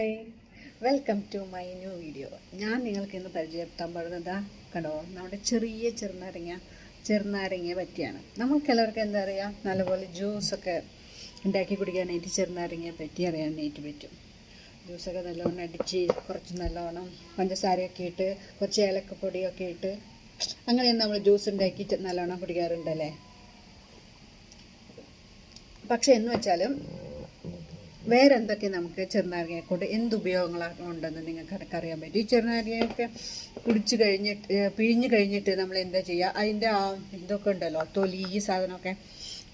Hi welcome to my new video ഞാൻ നിങ്ങൾക്ക് ഇന്ന് പരിചയപ്പെടുത്താൻ പോകുന്നത് കണ്ടോ? നമ്മുടെ ചെറിയ ചെറുനാരങ്ങ ചെറുനാരങ്ങയെ പറ്റിയാണ്. നമുക്കെല്ലാവർക്കും എന്താ അറിയാം? നല്ലപോലെ ജ്യൂസൊക്കെ ഉണ്ടാക്കി കുടിക്കാനായിട്ട് ചെറുനാരങ്ങയെ പറ്റി അറിയാനായിട്ട് പറ്റും. ജ്യൂസൊക്കെ നല്ലവണ്ണം അടിച്ച് കുറച്ച് നല്ലവണ്ണം പഞ്ചസാരയൊക്കെ ഇട്ട് കുറച്ച് ഏലക്കപ്പൊടിയൊക്കെ ഇട്ട് അങ്ങനെ നമ്മൾ ജ്യൂസ് ഉണ്ടാക്കി നല്ലവണ്ണം കുടിക്കാറുണ്ടല്ലേ? പക്ഷെ എന്ന് വെച്ചാലും വേറെ എന്തൊക്കെ നമുക്ക് ചെറുനാരങ്ങയെ കൊണ്ട് എന്ത് ഉപയോഗങ്ങളാണ് ഉണ്ടെന്ന് നിങ്ങൾക്ക് അറിയാൻ പറ്റും. ഈ ചെറുനാരങ്ങയൊക്കെ കുടിച്ചു കഴിഞ്ഞിട്ട് പിഴിഞ്ഞു കഴിഞ്ഞിട്ട് നമ്മൾ എന്താ ചെയ്യുക? അതിന്റെ ആ ഇതൊക്കെ ഉണ്ടല്ലോ തൊലി ഈ സാധനമൊക്കെ.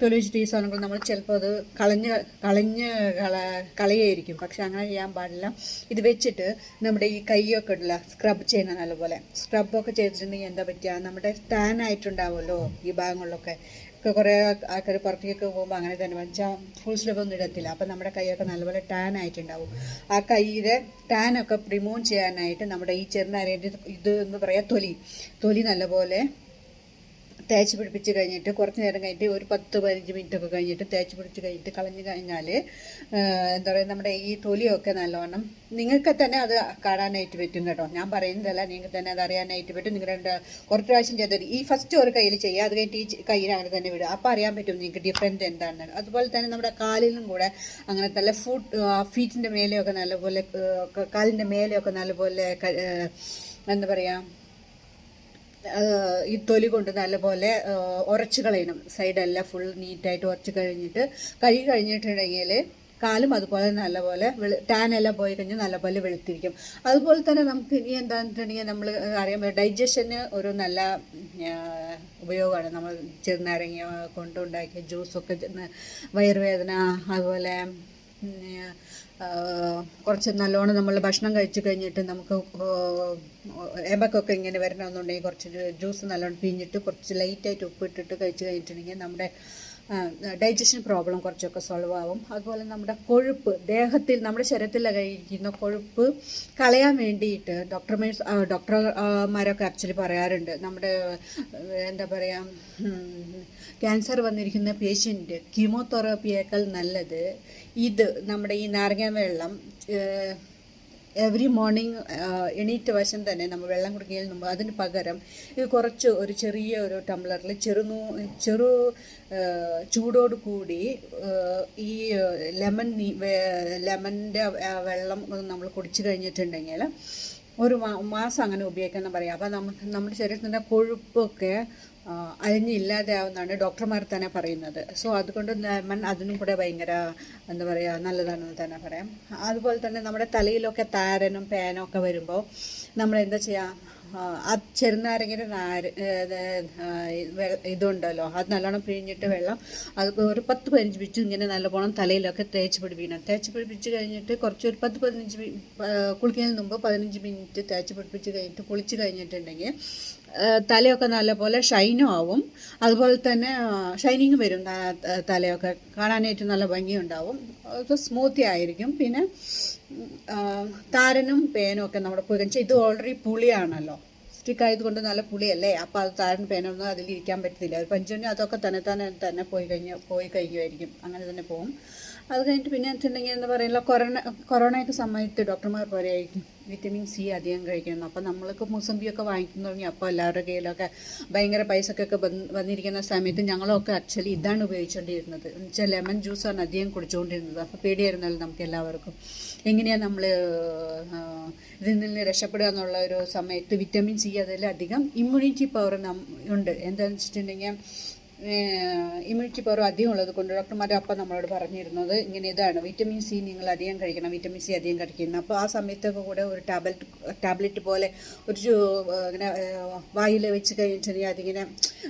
തൊലി വെച്ചിട്ട് ഈ സാധനങ്ങൾ നമ്മൾ ചിലപ്പോൾ അത് കളഞ്ഞ് കളഞ്ഞ് കള കളയായിരിക്കും. പക്ഷെ അങ്ങനെ ചെയ്യാൻ പാടില്ല. ഇത് വെച്ചിട്ട് നമ്മുടെ ഈ കൈയൊക്കെ ഉണ്ടല്ലോ സ്ക്രബ് ചെയ്യണം നല്ലപോലെ. സ്ക്രബൊക്കെ ചെയ്തിട്ടുണ്ടെങ്കിൽ എന്താ പറ്റുക? നമ്മുടെ ടാൻ ആയിട്ടുണ്ടാവുമല്ലോ ഈ ഭാഗങ്ങളിലൊക്കെ. ഒക്കെ കുറേ ആൾക്കാർ പുറത്തേക്കൊക്കെ പോകുമ്പോൾ അങ്ങനെ തന്നെ വെച്ചാൽ ഫുൾ സ്ലീവ് ഒന്നും ഇടത്തില്ല. അപ്പം നമ്മുടെ കൈയൊക്കെ നല്ലപോലെ ടാൻ ആയിട്ടുണ്ടാവും. ആ കൈയിലെ ടാനൊക്കെ റിമൂവ് ചെയ്യാനായിട്ട് നമ്മുടെ ഈ ചെറുനാരേന്റെ ഇത് എന്ന് പറയാം തൊലി. തൊലി നല്ലപോലെ തേച്ച് പിടിപ്പിച്ച് കഴിഞ്ഞിട്ട് കുറച്ച് നേരം കഴിഞ്ഞിട്ട് ഒരു പത്ത് പതിനഞ്ച് മിനിറ്റ് ഒക്കെ കഴിഞ്ഞിട്ട് തേച്ച് പിടിച്ച് കഴിഞ്ഞിട്ട് കളഞ്ഞ് കഴിഞ്ഞാൽ എന്താ പറയുക നമ്മുടെ ഈ തൊലിയൊക്കെ നല്ലവണ്ണം നിങ്ങൾക്ക് തന്നെ അത് കാണാനായിട്ട് പറ്റും കേട്ടോ. ഞാൻ പറയുന്നതല്ല നിങ്ങൾക്ക് തന്നെ അത് അറിയാനായിട്ട് പറ്റും. നിങ്ങളുടെ കുറച്ച് പ്രാവശ്യം ചെയ്തത് ഈ ഫസ്റ്റ് ഒരു കയ്യിൽ ചെയ്യുക അത് കഴിഞ്ഞിട്ട് ഈ കയ്യിൽ അങ്ങനെ തന്നെ വിടുക. അപ്പോൾ അറിയാൻ പറ്റും നിങ്ങൾക്ക് ഡിഫറന്റ് എന്താണെന്ന്. അതുപോലെ തന്നെ നമ്മുടെ കാലിലും കൂടെ അങ്ങനെ നല്ല ഫുഡ് ഫീറ്റിന്റെ മേലെയൊക്കെ നല്ലപോലെ കാലിന്റെ മേലെയൊക്കെ നല്ലപോലെ എന്താ പറയുക ഈ തൊലി കൊണ്ട് നല്ലപോലെ ഉറച്ചു കളയണം. സൈഡെല്ലാം ഫുൾ നീറ്റായിട്ട് ഉരച്ച് കഴിഞ്ഞിട്ട് കഴുകി കഴിഞ്ഞിട്ടുണ്ടെങ്കിൽ കാലും അതുപോലെ നല്ലപോലെ വെളു ടാനെല്ലാം പോയി കഴിഞ്ഞാൽ നല്ലപോലെ വെളുത്തിരിക്കും. അതുപോലെ തന്നെ നമുക്ക് ഇനി എന്താണെന്നുണ്ടെങ്കിൽ നമ്മൾ അറിയാൻ ഡൈജഷന് ഒരു നല്ല ഉപയോഗമാണ്. നമ്മൾ ചെറുനാരങ്ങ കൊണ്ടുണ്ടാക്കിയ ജ്യൂസൊക്കെ വയറുവേദന അതുപോലെ കുറച്ച് നല്ലോണം നമ്മൾ ഭക്ഷണം കഴിച്ചു കഴിഞ്ഞിട്ട് നമുക്ക് എബക്കൊക്കെ ഇങ്ങനെ വരണമെന്നുണ്ടെങ്കിൽ കുറച്ച് ജ്യൂസ് നല്ലോണം പിഴിഞ്ഞിട്ട് കുറച്ച് ലൈറ്റായിട്ട് ഉപ്പിട്ടിട്ട് കഴിച്ചു കഴിഞ്ഞിട്ടുണ്ടെങ്കിൽ നമ്മുടെ ഡൈജഷൻ പ്രോബ്ലം കുറച്ചൊക്കെ സോൾവ് ആവും. അതുപോലെ നമ്മുടെ കൊഴുപ്പ് ദേഹത്തിൽ നമ്മുടെ ശരീരത്തിൽ കഴിക്കുന്ന കൊഴുപ്പ് കളയാൻ വേണ്ടിയിട്ട് ഡോക്ടർമേഴ്സ് ഡോക്ടർമാരൊക്കെ ആക്ച്വലി പറയാറുണ്ട്. നമ്മുടെ എന്താ പറയുക ക്യാൻസർ വന്നിരിക്കുന്ന പേഷ്യന്റ് കീമോതെറാപ്പിയേക്കാൾ നല്ലത് ഇത് നമ്മുടെ ഈ നാരങ്ങ വെള്ളം എവറി മോർണിംഗ് എണീറ്റ വശം തന്നെ നമ്മൾ വെള്ളം കുടിക്കുന്നതിന് മുമ്പ് അതിന് പകരം കുറച്ച് ഒരു ചെറിയ ഒരു ടംബ്ലറിൽ ചെറുനൂ ചെറു ചൂടോട് കൂടി ഈ ലെമൺ ലെമണിന്റെ വെള്ളം നമ്മൾ കുടിച്ചു കഴിഞ്ഞിട്ടുണ്ടെങ്കിൽ ഒരു മാസം അങ്ങനെ ഉപയോഗിക്കാന്ന് പറയാം. അപ്പം നമുക്ക് നമ്മുടെ ശരീരത്തിന്റെ കൊഴുപ്പൊക്കെ അലിഞ്ഞില്ലാതെയാവുന്നതാണ് ഡോക്ടർമാർ തന്നെ പറയുന്നത്. സോ അതുകൊണ്ട് ലെമൺ അതിനും കൂടെ ഭയങ്കര എന്താ പറയുക നല്ലതാണെന്ന് തന്നെ പറയാം. അതുപോലെ തന്നെ നമ്മുടെ തലയിലൊക്കെ താരനും പേനൊക്കെ വരുമ്പോൾ നമ്മൾ എന്താ ചെയ്യുക ആ ചെറുനാരങ്ങയുടെ നാര് ഇതുണ്ടല്ലോ. അത് നല്ലോണം പിഴിഞ്ഞിട്ട് വെള്ളം അത് ഒരു പത്ത് പതിനഞ്ച് മിനിറ്റ് ഇങ്ങനെ നല്ലവണ്ണം തലയിലൊക്കെ തേച്ച് പിടിപ്പിക്കണം. തേച്ച് പിടിപ്പിച്ച് കഴിഞ്ഞിട്ട് കുറച്ച് ഒരു പത്ത് പതിനഞ്ച് കുളിക്കുന്നതിന് മുമ്പ് പതിനഞ്ച് മിനിറ്റ് തേച്ച് പിടിപ്പിച്ച് കഴിഞ്ഞിട്ട് കുളിച്ച് കഴിഞ്ഞിട്ടുണ്ടെങ്കിൽ തലയൊക്കെ നല്ലപോലെ ഷൈനും ആവും. അതുപോലെ തന്നെ ഷൈനിങ് വരും തലയൊക്കെ. കാണാനായിട്ട് നല്ല ഭംഗിയുണ്ടാവും. അത് സ്മൂത്തി ആയിരിക്കും. പിന്നെ താരനും പേനും ഒക്കെ നമ്മുടെ പുകച്ച ഇത് ഓൾറെഡി പുളിയാണല്ലോ. സ്റ്റിക്ക് ആയതുകൊണ്ട് നല്ല പുളിയല്ലേ? അപ്പോൾ അത് താരൻ പേനൊന്നും അതിലിരിക്കാൻ പറ്റത്തില്ല. ഒരു പഞ്ചുവിന് അതൊക്കെ തന്നെ തന്നെ തന്നെ പോയി കഴിഞ്ഞ് പോയി കഴിയുമായിരിക്കും അങ്ങനെ തന്നെ പോകും അത് കഴിഞ്ഞിട്ട് പിന്നെ വെച്ചിട്ടുണ്ടെങ്കിൽ എന്താ പറയുക കൊറോണ കൊറോണയൊക്കെ സമയത്ത് ഡോക്ടർമാർ പറയുമായിരിക്കും വിറ്റമിൻ സി അധികം കഴിക്കണം. അപ്പം നമ്മൾക്ക് മുസമ്പിയൊക്കെ വാങ്ങിക്കുന്നു തുടങ്ങി അപ്പോൾ എല്ലാവരുടെ കയ്യിലൊക്കെ ഭയങ്കര പൈസക്കൊക്കെ വന്ന് വന്നിരിക്കുന്ന സമയത്ത് ഞങ്ങളൊക്കെ ആക്ച്വലി ഇതാണ് ഉപയോഗിച്ചുകൊണ്ടിരുന്നത് എന്ന് വെച്ചാൽ ലെമൺ ജ്യൂസാണ് അധികം കുടിച്ചുകൊണ്ടിരുന്നത് അപ്പോൾ പേടിയായിരുന്നല്ലോ നമുക്ക് എല്ലാവർക്കും. എങ്ങനെയാണ് നമ്മൾ ഇതിൽ നിന്ന് രക്ഷപ്പെടുക എന്നുള്ള ഒരു സമയത്ത് വിറ്റമിൻ സി അതിലധികം ഇമ്മ്യൂണിറ്റി പവർ ഉണ്ട്. എന്താണെന്ന് വെച്ചിട്ടുണ്ടെങ്കിൽ ഇമ്മ്യൂണിറ്റി പവർ അധികം ഉള്ളത് കൊണ്ട് ഡോക്ടർമാർ അപ്പം നമ്മളോട് പറഞ്ഞിരുന്നത് ഇങ്ങനെ ഇതാണ്. വിറ്റമിൻ സി നിങ്ങൾ അധികം കഴിക്കണം വിറ്റമിൻ സി അധികം കഴിക്കണം അപ്പോൾ ആ സമയത്തൊക്കെ കൂടെ ഒരു ടാബ്ലറ്റ് ടാബ്ലറ്റ് പോലെ ഒരു ഇങ്ങനെ വായിൽ വെച്ച് കഴിഞ്ഞിട്ടുണ്ടെങ്കിൽ അതിങ്ങനെ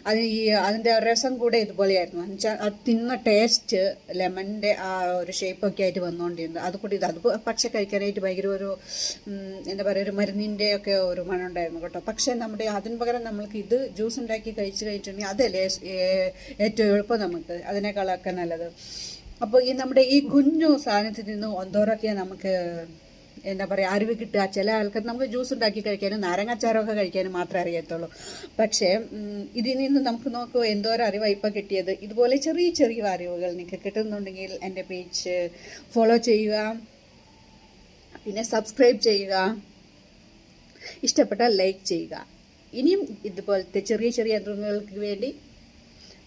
അത് ഈ അതിന്റെ രസം കൂടെ ഇതുപോലെയായിരുന്നു. എന്നുവെച്ചാൽ അത് തിന്ന ടേസ്റ്റ് ലെമണിന്റെ ആ ഒരു ഷേപ്പൊക്കെ ആയിട്ട് വന്നുകൊണ്ടിരുന്നത് അത് കൂടി ഇത് അത് പക്ഷെ കഴിക്കാനായിട്ട് ഭയങ്കര ഒരു എന്താ പറയുക ഒരു മരുന്നിന്റെ ഒക്കെ ഒരു മണം ഉണ്ടായിരുന്നു കേട്ടോ. പക്ഷേ നമ്മുടെ അതിന് പകരം നമ്മൾക്ക് ഇത് ജ്യൂസ് ഉണ്ടാക്കി കഴിച്ച് കഴിഞ്ഞിട്ടുണ്ടെങ്കിൽ അതല്ലേ ഏറ്റവും എളുപ്പം നമുക്ക് അതിനേക്കാളൊക്കെ നല്ലത്. അപ്പോൾ ഈ നമ്മുടെ ഈ കുഞ്ഞു സാധനത്തിൽ നിന്നും ഒന്തോറൊക്കെ നമുക്ക് എന്താ പറയുക അറിവ് കിട്ടുക. ചില ആൾക്കാർ നമുക്ക് ജ്യൂസ് ഉണ്ടാക്കി കഴിക്കാനും നാരങ്ങാച്ചാറൊക്കെ കഴിക്കാനും മാത്രമേ അറിയത്തുള്ളൂ. പക്ഷേ ഇതിൽ നിന്ന് നമുക്ക് നോക്കുക എന്തോരം അറിവാണ് ഇപ്പം കിട്ടിയത്. ഇതുപോലെ ചെറിയ ചെറിയ അറിവുകൾ നിങ്ങൾക്ക് കിട്ടുന്നുണ്ടെങ്കിൽ എന്റെ പേജ് ഫോളോ ചെയ്യുക. പിന്നെ സബ്സ്ക്രൈബ് ചെയ്യുക. ഇഷ്ടപ്പെട്ടാൽ ലൈക്ക് ചെയ്യുക. ഇനിയും ഇതുപോലത്തെ ചെറിയ ചെറിയ അറിവുകൾക്ക് വേണ്ടി